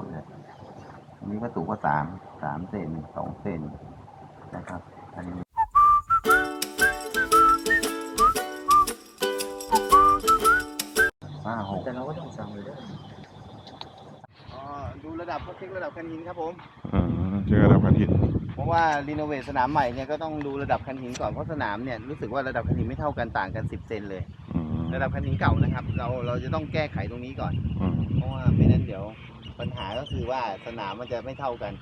มดเลยอันนี้ก็สูงกว่าสามสามเซนสองเซนนะครับ อันนี้ห้าหกแต่เราก็ต้องสั่งเลยด้วยอ๋อดูระดับเขาเช็คระดับคันหินครับผมอ่าเจอระดับคันหินเพราะว่ารีโนเวทสนามใหม่เนี่ยก็ต้องดูระดับคันหินก่อนเพราะสนามเนี่ยรู้สึกว่าระดับคันหินไม่เท่ากันต่างกัน10เซนเลยอืมระดับคันหินเก่านะครับ เราเราจะต้องแก้ไขตรงนี้ก่อนอืมเพราะว่าไม่นั้นเดี๋ยว ปัญหาก็คือว่าสนามมันจะไม่เท่ากัน